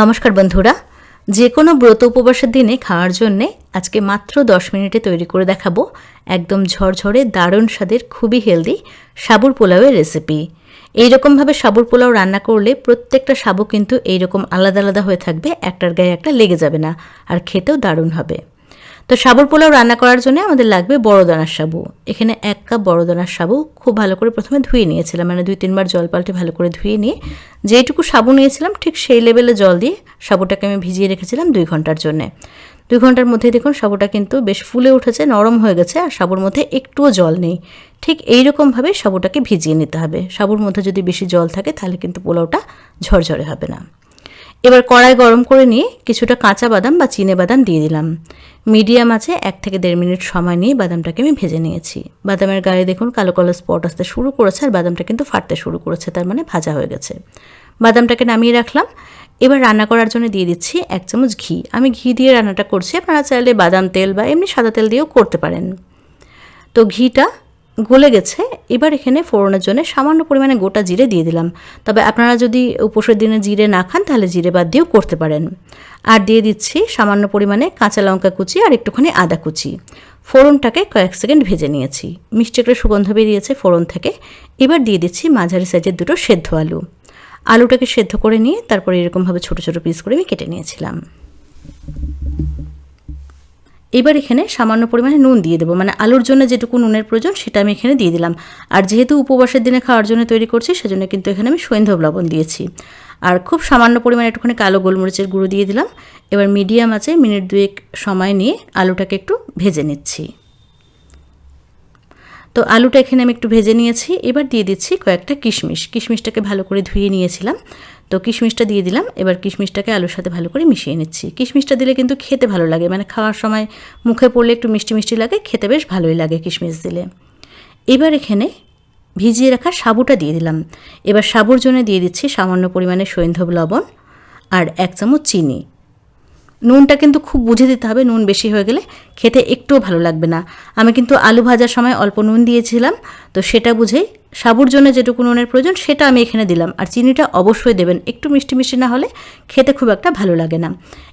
নমস্কার বন্ধুরা। যে কোনো ব্রত উপবাসের দিনে খাওয়ার জন্যে আজকে মাত্র দশ মিনিটে তৈরি করে দেখাবো একদম ঝরঝরে দারুণ স্বাদের খুবই হেলদি সাবুর পোলাওয়ের রেসিপি এইরকমভাবে সাবুর পোলাও রান্না করলে প্রত্যেকটা সাবু কিন্তু এইরকম আলাদা আলাদা হয়ে থাকবে, একটার গায়ে একটা লেগে যাবে না, আর খেতেও দারুণ হবে। তো সাবুর পোলাও রান্না করার জন্য আমাদের লাগবে বড় দানার সাবু। এখানে এক কাপ বড় দানার সাবু খুব ভালো করে প্রথমে ধুয়ে নিয়েছিলাম মানে দুই, তিনবার জল পাল্টে ভালো করে ধুয়ে নিয়ে যেইটুকু সাবু নিয়েছিলাম, ঠিক সেই লেভেলে জল দিয়ে সাবুটাকে আমি ভিজিয়ে রেখেছিলাম দুই ঘণ্টার জন্যে। দুই ঘণ্টার মধ্যে দেখুন সাবুটা কিন্তু বেশ ফুলে উঠেছে, নরম হয়ে গেছে আর সাবুর মধ্যে একটুও জল নেই। ঠিক এইরকমভাবে সাবুটাকে ভিজিয়ে নিতে হবে। সাবুর মধ্যে যদি বেশি জল থাকে তাহলে কিন্তু পোলাওটা ঝরঝরে হবে না। এবার কড়াই গরম করে নিয়ে কিছুটা কাঁচা বাদাম বা চিনে বাদাম দিয়ে দিলাম। মিডিয়াম আছে এক থেকে দেড় মিনিট সময় নিয়ে বাদামটাকে আমি ভেজে নিয়েছি। বাদামের গায়ে দেখুন কালো কালো স্পট আসতে শুরু করেছে আর বাদামটা কিন্তু ফাটতে শুরু করেছে, তার মানে ভাজা হয়ে গেছে। বাদামটাকে নামিয়ে রাখলাম। এবার রান্না করার জন্য দিয়ে দিচ্ছি এক চামচ ঘি। আমি ঘি দিয়ে রান্নাটা করছি, আপনারা চাইলে বাদাম তেল বা এমনি সাদা তেল দিয়েও করতে পারেন। তো ঘিটা গলে গেছে, এবার এখানে ফোড়নের জন্য সামান্য পরিমাণে গোটা জিরে দিয়ে দিলাম। তবে আপনারা যদি উপোসের দিনে জিরে না খান, তাহলে জিরে বাদ দিয়েও করতে পারেন। আর দিয়ে দিচ্ছি সামান্য পরিমাণে কাঁচা লঙ্কা কুচি আর একটুখানি আদা কুচি। ফোড়নটাকে কয়েক সেকেন্ড ভেজে নিয়েছি। মিষ্টি একটা সুগন্ধ বেরিয়েছে ফোড়ন থেকে। এবার দিয়ে দিচ্ছি মাঝারি সাইজের দুটো সেদ্ধ আলু। আলুটাকে সেদ্ধ করে নিয়ে তারপরে এরকমভাবে ছোটো ছোটো পিস করে আমি কেটে নিয়েছিলাম। এবার এখানে সামান্য পরিমাণে নুন দিয়ে দেবো। মানে আলুর জন্য যেটুকু নুনের প্রয়োজন সেটা আমি এখানে দিয়ে দিলাম। আর যেহেতু উপবাসের দিনে খাওয়ার জন্য তৈরি করছি, সেজন্য কিন্তু এখানে আমি সৈন্ধব লবণ দিয়েছি। আর খুব সামান্য পরিমাণে একটুখানি কালো গোলমরিচের গুঁড়ো দিয়ে দিলাম। এবার মিডিয়াম আছে মিনিট দুয়েক সময় নিয়ে আলুটাকে একটু ভেজে নিচ্ছি। তো আলুটা এখানে আমি একটু ভেজে নিয়েছি। এবার দিয়ে দিচ্ছি কয়েকটা কিশমিশ। কিশমিশটাকে ভালো করে ধুয়ে নিয়েছিলাম। তো কিশমিশটা দিয়ে দিলাম। এবার কিশমিশটাকে আলুর সাথে ভালো করে মিশিয়ে নিচ্ছি। কিশমিশটা দিলে কিন্তু খেতে ভালো লাগে। মানে খাওয়ার সময় মুখে পড়লে একটু মিষ্টি মিষ্টি লাগে, খেতে বেশ ভালোই লাগে কিশমিশ দিলে। এবার এখানে ভিজিয়ে রাখা সাবুটা দিয়ে দিলাম। এবার সাবুর জন্য দিয়ে দিচ্ছি সামান্য পরিমাণে সৈন্ধব লবণ আর এক চামচ চিনি। নুনটা কিন্তু খুব বুঝে দিতে হবে, নুন বেশি হয়ে গেলে খেতে একটুও ভালো লাগবে না। আমি কিন্তু আলু ভাজার সময় অল্প নুন দিয়েছিলাম, তো সেটা বুঝেই সাবুর জন্য যেটুকু নুনের প্রয়োজন সেটা আমি এখানে দিলাম। আর চিনিটা অবশ্যই দেবেন, একটু মিষ্টি মিষ্টি না হলে খেতে খুব একটা ভালো লাগে না।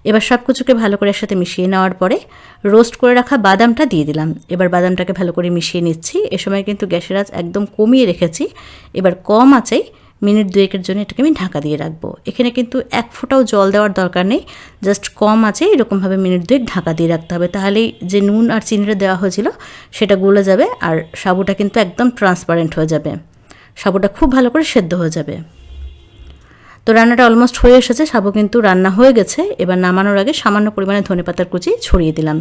এবার সব কিছুকে ভালো করে একসাথে মিশিয়ে নেওয়ার পরে রোস্ট করে রাখা বাদামটা দিয়ে দিলাম। এবার বাদামটাকে ভালো করে মিশিয়ে নিচ্ছি। এ সময় কিন্তু গ্যাসের আঁচ একদম কমিয়ে রেখেছি। এবার কম আছেই মিনিট দুয়েকের জন্য এটাকে আমি ঢাকা দিয়ে রাখব। এখানে কিন্তু এক ফোঁটাও জল দেওয়ার দরকার নেই জাস্ট কম আছে, এরকমভাবে মিনিট দুয়েক ঢাকা দিয়ে রাখতে হবে। তাহলেই যে নুন আর চিনিটা দেওয়া হয়েছিল, সেটা গলে যাবে আর সাবুটা কিন্তু একদম ট্রান্সপারেন্ট হয়ে যাবে। সাবুটা খুব ভালো করে সেদ্ধ হয়ে যাবে। তো রান্নাটা অলমোস্ট হয়ে এসেছে, সাবু কিন্তু রান্না হয়ে গেছে। এবার নামানোর আগে সামান্য পরিমাণে ধনে পাতার কুচি ছড়িয়ে দিলাম।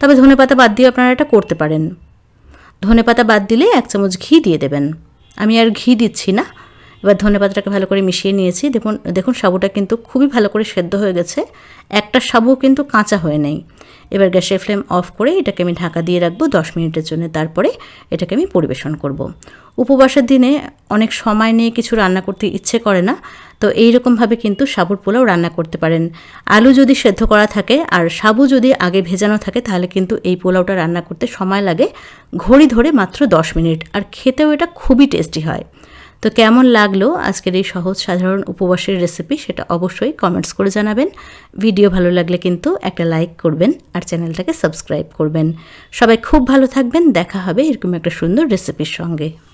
তবে ধনে পাতা বাদ দিয়ে আপনারা এটা করতে পারেন। ধনে পাতা বাদ দিলে এক চামচ ঘি দিয়ে দেবেন। আমি আর ঘি দিচ্ছি না। এবার ধনে পাতাটাকে ভালো করে মিশিয়ে নিয়েছি। দেখুন দেখুন, সাবুটা কিন্তু খুবই ভালো করে সেদ্ধ হয়ে গেছে। একটা সাবু কিন্তু কাঁচা হয়ে নেই। এবার গ্যাসের ফ্লেম অফ করে এটাকে আমি ঢাকা দিয়ে রাখব দশ মিনিটের জন্য। তারপরে এটাকে আমি পরিবেশন করব। উপবাসের দিনে অনেক সময় নিয়ে কিছু রান্না করতে ইচ্ছে করে না, তো এই রকমভাবে কিন্তু সাবুর পোলাও রান্না করতে পারেন। আলু যদি সেদ্ধ করা থাকে আর সাবু যদি আগে ভেজানো থাকে, তাহলে কিন্তু এই পোলাওটা রান্না করতে সময় লাগে। ঘড়ি ধরে মাত্র দশ মিনিট, আর খেতেও এটা খুবই টেস্টি হয়। তো কেমন লাগল আজকের এই সহজ সাধারণ উপবাসের রেসিপি সেটা অবশ্যই কমেন্টস করে জানাবেন। ভিডিও ভালো লাগলে কিন্তু একটা লাইক করবেন আর চ্যানেলটাকে সাবস্ক্রাইব করবেন। সবাই খুব ভালো থাকবেন, দেখা হবে এরকম একটা সুন্দর রেসিপির সঙ্গে।